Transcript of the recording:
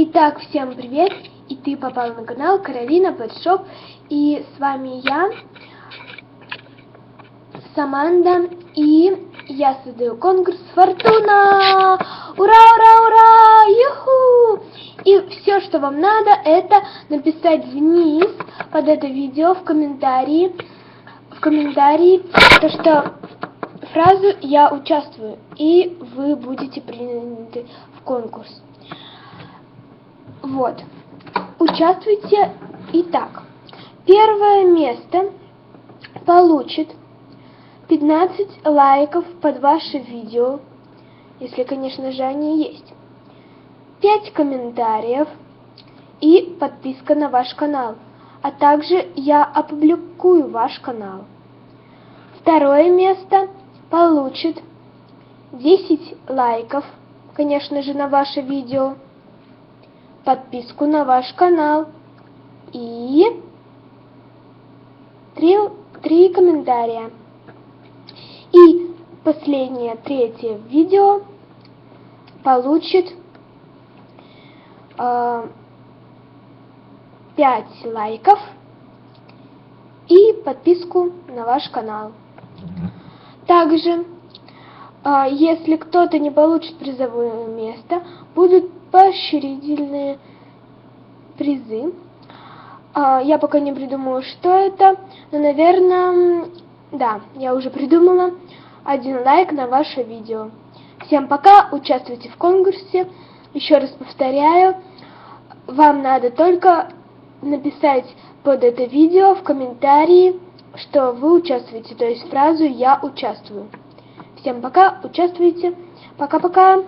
Итак, всем привет! И ты попал на канал Каролина Пэтшоп. И с вами я, Саманда. И я создаю конкурс Фортуна! Ура, ура, ура! Юху! И все, что вам надо, это написать вниз под это видео в комментарии, в комментарии, то что фразу «Я участвую», и вы будете приняты в конкурс. Вот. Участвуйте. Итак, первое место получит 15 лайков под ваше видео, если, конечно же, они есть. 5 комментариев и подписка на ваш канал. А также я опубликую ваш канал. Второе место получит 10 лайков, конечно же, на ваше видео, подписку на ваш канал и 3, 3 комментария. И последнее, третье видео получит э, 5 лайков и подписку на ваш канал. Также, э, если кто-то не получит призовое место, будут поощрительные призы. Э, я пока не придумала, что это, но, наверное, да, я уже придумала. Один лайк на ваше видео. Всем пока, участвуйте в конкурсе. Еще раз повторяю, вам надо только написать под это видео в комментарии, что вы участвуете, то есть фразу «Я участвую». Всем пока, участвуйте. Пока-пока.